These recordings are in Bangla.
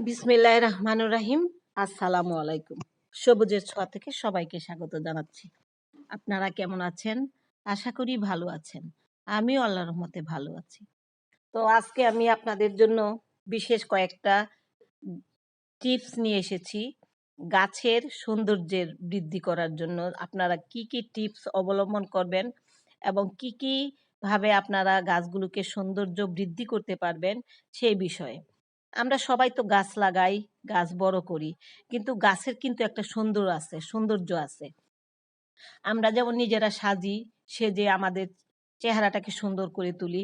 বিসমিল্লাহ রহমান রাহিম। আসসালামু আলাইকুম। সবুজের ছোঁয়া থেকে সবাইকে স্বাগত জানাচ্ছি। আপনারা কেমন আছেন? আশা করি ভালো আছেন। আমিও আল্লাহর রহমতে ভালো আছি। তো আজকে আমি আপনাদের জন্য বিশেষ কয়েকটা টিপস নিয়ে এসেছি। গাছের সৌন্দর্যের বৃদ্ধি করার জন্য আপনারা কি কি টিপস অবলম্বন করবেন এবং কি কি ভাবে আপনারা গাছগুলোকে সৌন্দর্য বৃদ্ধি করতে পারবেন সেই বিষয়ে। আমরা সবাই তো গাছ লাগাই, গাছ বড় করি। কিন্তু গাছের কিন্তু একটা সুন্দর আছে, সৌন্দর্য আছে। আমরা যেমন নিজেরা সাজি, সেজে আমাদের চেহারাটাকে সুন্দর করে তুলি।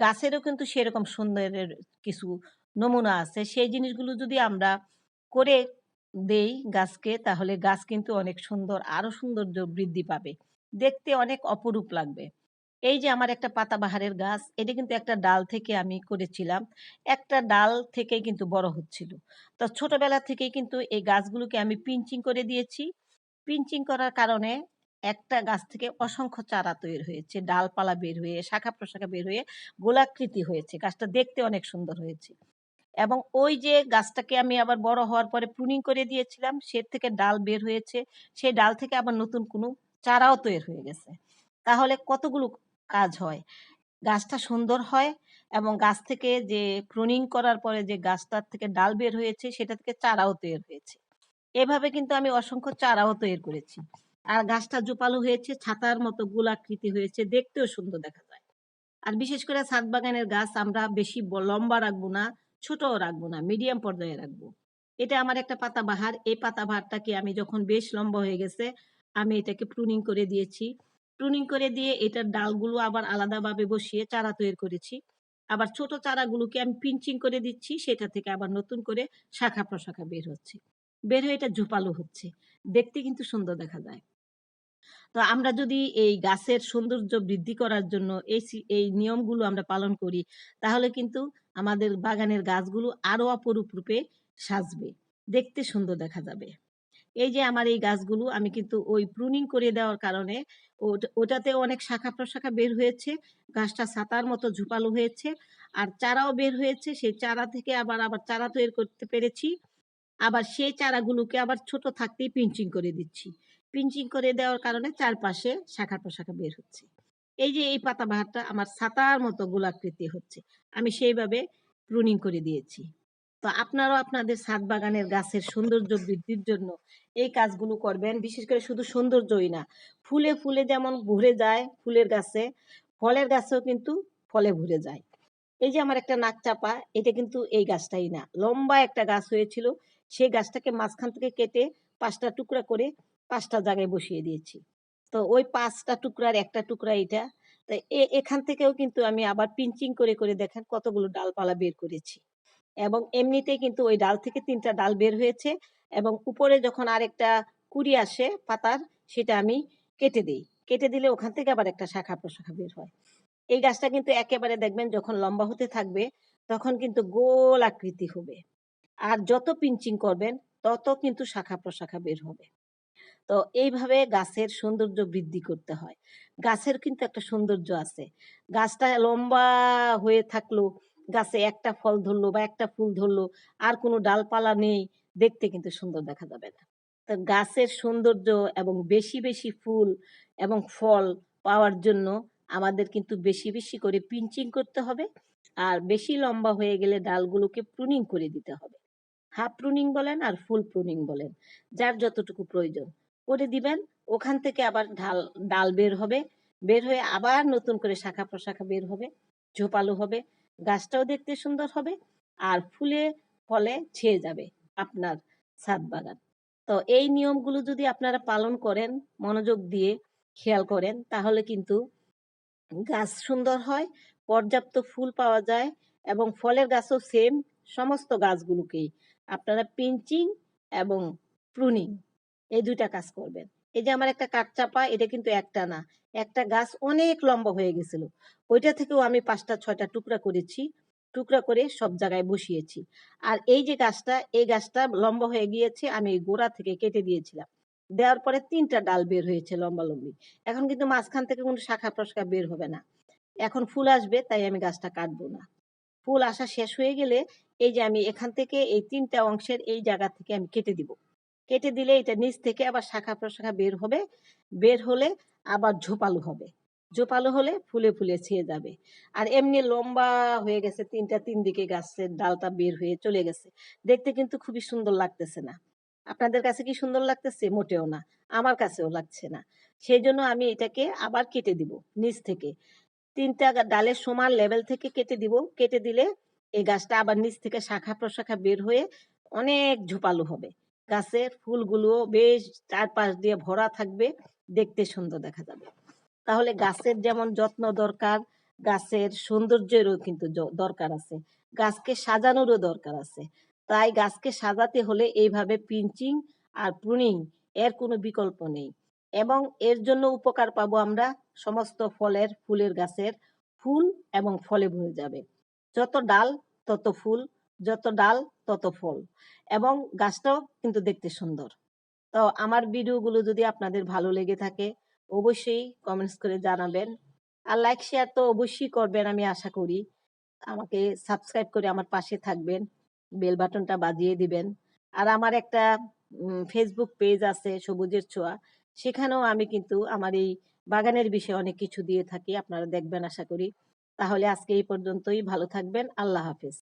গাছেরও কিন্তু সেরকম সুন্দরের কিছু নমুনা আছে। সেই জিনিসগুলো যদি আমরা করে দেই গাছকে, তাহলে গাছ কিন্তু অনেক সুন্দর আরও সৌন্দর্য বৃদ্ধি পাবে। দেখতে অনেক অপরূপ লাগবে। এই যে আমার একটা পাতাবাহারের গাছ, এটা কিন্তু একটা ডাল থেকে আমি করেছিলাম। একটা ডাল থেকে কিন্তু বড় হচ্ছিল। তো ছোটবেলা থেকেই কিন্তু এই গাছগুলোকে আমি পিঞ্চিং করে দিয়েছি। পিঞ্চিং করার কারণে একটা গাছ থেকে অসংখ্য চারা তৈরি হয়েছে। ডালপালা বের হয়ে, শাখা প্রশাখা বের হয়ে গোলাকৃতি হয়েছে। গাছটা দেখতে অনেক সুন্দর হয়েছে। এবং ওই যে গাছটাকে আমি আবার বড় হওয়ার পরে প্রুনিং করে দিয়েছিলাম সে থেকে ডাল বের হয়েছে। সেই ডাল থেকে আবার নতুন কোনো চারাও তৈরি হয়ে গেছে। তাহলে কতগুলো কাজ হয়। গাছটা সুন্দর হয় এবং গাছ থেকে যে প্রুনিং করার পরে যে গাছটার থেকে ডাল বের হয়েছে, সেটা থেকে চারাও তৈরি হয়েছে। এভাবে কিন্তু আমি অসংখ্য চারাও তৈরি করেছি। আর গাছটা জোপালো হয়েছে, ছাতার মতো গোলাকৃতি হয়েছে, দেখতেও সুন্দর দেখা যায়। আর বিশেষ করে ছাদ বাগানের গাছ আমরা বেশি লম্বা রাখব না, ছোটও রাখব না মিডিয়াম পর্যায়ে রাখব। এটা আমার একটা পাতাবাহার। এই পাতা বাহারটাকে আমি যখন বেশ লম্বা হয়ে গেছে, আমি এটাকে প্রুনিং করে দিয়েছি। প্রুনিং করে দিয়ে এটার ডালগুলো আবার আলাদাভাবে বসিয়ে চারা তৈরি করেছি। আবার ছোট চারাগুলোকে আমি পিঞ্চিং করে দিচ্ছি, সেটা থেকে আবার নতুন করে শাখা প্রশাখা বের হচ্ছে। বের হয়ে এটা ঝোপালো হচ্ছে। দেখতে কিন্তু সুন্দর দেখা যায়। তো আমরা যদি এই গাছের সৌন্দর্য বৃদ্ধি করার জন্য এই এই নিয়মগুলো আমরা পালন করি, তাহলে কিন্তু আমাদের বাগানের গাছগুলো আরও অপরূপ রূপে সাজবে। দেখতে সুন্দর দেখা যাবে। এই যে আমার এই গাছগুলো আমি কিন্তু ওই প্রুনিং করে দেওয়ার কারণে ওট- ওটাতে অনেক শাখা প্রশাখা বের হয়েছে, গাছটা ছাতার মতো ঝুপালো হয়েছে, আর চারাও বের হয়েছে, সেই চারা থেকে আবার আবার চারা তৈরি করতে পেরেছি। আবার সেই চারাগুলোকে আবার ছোট থাকতেই পিঞ্চিং করে দিচ্ছি। পিঞ্চিং করে দেওয়ার কারণে চারপাশে শাখা প্রশাখা বের হচ্ছে। এই যে এই পাতা পাতাবাহারটা আমার ছাতার মতো গোলাকৃতি হচ্ছে। আমি সেইভাবে প্রুনিং করে দিয়েছি। তো আপনারাও আপনাদের ছাদ বাগানের গাছের সৌন্দর্য বৃদ্ধির জন্য এই কাজগুলো করবেন, বিশেষ করে শুধু সৌন্দর্যই না। ফুলে ফুলে যেমন ভরে যায় ফুলের গাছে, ফলের গাছেও কিন্তু ফলে ভরে যায়। এই যে আমার একটা নাক চাপা, এটা কিন্তু এই গাছটাই না। লম্বা একটা গাছ হয়েছিল, সেই গাছটাকে মাঝখান থেকে কেটে পাঁচটা টুকরা করে পাঁচটা জায়গায় বসিয়ে দিয়েছি। তো ওই পাঁচটা টুকরার একটা টুকরা এটা, তো এখান থেকেও কিন্তু আমি আবার পিঞ্চিং করে করে দেখেন কতগুলো ডালপালা বের করেছি। এবং এমনিতেই কিন্তু ওই ডাল থেকে তিনটা ডাল বের হয়েছে এবং উপরে যখন আরেকটা কুড়ি আসে পাতার, সেটা আমি কেটে দিই। কেটে দিলে ওখান থেকে আবার একটা শাখা প্রশাখা বের হয়। এই গাছটা কিন্তু একেবারে দেখবেন যখন লম্বা হতে থাকবে, তখন কিন্তু গোল আকৃতি হবে। আর যত পিঞ্চিং করবেন, তত কিন্তু শাখা প্রশাখা বের হবে। তো এইভাবে গাছের সৌন্দর্য বৃদ্ধি করতে হয়। গাছের কিন্তু একটা সৌন্দর্য আছে। গাছটা লম্বা হয়ে থাকল গাছে একটা ফল ধরলো বা একটা ফুল ধরলো, আর কোনো ডালপালা নেই, দেখতে কিন্তু সুন্দর দেখা যাবে না। তো গাছের সৌন্দর্য এবং বেশি বেশি ফুল এবং ফল পাওয়ার জন্য আমাদের কিন্তু বেশি বেশি করে পিঞ্চিং করতে হবে, আর বেশি লম্বা হয়ে গেলে ডালগুলোকে প্রুনিং করে দিতে হবে। হাফ প্রুনিং বলেন আর ফুল প্রুনিং বলেন, যার যতটুকু প্রয়োজন। করে দিবেন, ওখান থেকে আবার ঢাল, ডাল বের হবে, বের হয়ে আবার নতুন করে শাখা প্রশাখা বের হবে, ঝোপালো হবে গাছটাও দেখতে সুন্দর হবে আর ফুলে ফলে ছেয়ে যাবে আপনার ছাদ বাগান। তো এই নিয়মগুলো যদি আপনারা পালন করেন, মনোযোগ দিয়ে খেয়াল করেন, তাহলে কিন্তু গাছ সুন্দর হয়, পর্যাপ্ত ফুল পাওয়া যায় এবং ফলের গাছও সেম সমস্ত গাছগুলোকেই আপনারা পিঞ্চিং এবং প্রুনিং এই দুইটা কাজ করবেন। এই যে আমার একটা কাঠচাপা, এটা কিন্তু একটা না একটা গাছ অনেক লম্বা হয়ে গেছিল। ওইটা থেকেও আমি পাঁচটা, ছয়টা টুকরা করেছি। টুকরা করে সব জায়গায় বসিয়েছি। আর এই যে গাছটা, এই গাছটা লম্বা হয়ে গিয়েছে, আমি গোড়া থেকে কেটে দিয়েছিলাম। দেওয়ার পরে তিনটা ডাল বের হয়েছে লম্বা লম্বি। এখন কিন্তু মাঝখান থেকে কোনো শাখা প্রশাখা বের হবে না। এখন ফুল আসবে, তাই আমি গাছটা কাটবো না। ফুল আসা শেষ হয়ে গেলে এই যে আমি এখান থেকে এই তিনটা অংশের এই জায়গা থেকে আমি কেটে দিব। কেটে দিলে এটা নিচ থেকে আবার শাখা প্রশাখা বের হবে। বের হলে আবার ঝোপালো হবে। ঝোপালো হলে ফুলে ফুলে ছেয়ে যাবে। আর এমনি লম্বা হয়ে গেছে, তিনটা তিন দিকে গাছের ডালটা বের হয়ে চলে গেছে। দেখতে কিন্তু খুবই সুন্দর লাগতেছে না। আপনাদের কাছে কি সুন্দর লাগতেছে? মোটেও না। আমার কাছেও লাগছে না। সেই জন্য আমি এটাকে আবার কেটে দিব নিচ থেকে। তিনটা ডালের সমান লেভেল থেকে কেটে দিব। কেটে দিলে এই গাছটা আবার নিচ থেকে শাখা প্রশাখা বের হয়ে অনেক ঝোপালো হবে। গাছের ফুলগুলো বেশ চারপাশ দিয়ে ভরা থাকবে। দেখতে সুন্দর দেখা যাবে। তাহলে গাছের যেমন যত্ন দরকার, গাছের সৌন্দর্যেরও কিন্তু দরকার আছে। গাছকে সাজানোরও দরকার আছে। তাই গাছকে সাজাতে হলে এইভাবে পিঞ্চিং আর প্রুনিং এর কোনো বিকল্প নেই। এবং এর জন্য উপকার পাবো আমরা সমস্ত ফলের, ফুলের গাছের ফুল এবং ফলে ভরে যাবে। যত ডাল, তত ফুল, যত ডাল, তত ফল। এবং গাছটাও কিন্তু দেখতে সুন্দর। তো আমার ভিডিওগুলো যদি আপনাদের ভালো লেগে থাকে, অবশ্যই কমেন্টস করে জানাবেন। আর লাইক শেয়ার তো অবশ্যই করবেন, আমি আশা করি। আমাকে সাবস্ক্রাইব করে আমার পাশে থাকবেন বেল বাটনটা বাজিয়ে দিবেন। আর আমার একটা ফেসবুক পেজ আছে, সবুজের ছোঁয়া। সেখানেও আমি কিন্তু আমার এই বাগানের বিষয়ে অনেক কিছু দিয়ে থাকি, আপনারা দেখবেন আশা করি। তাহলে আজকে এই পর্যন্তই, ভালো থাকবেন, আল্লাহ হাফেজ।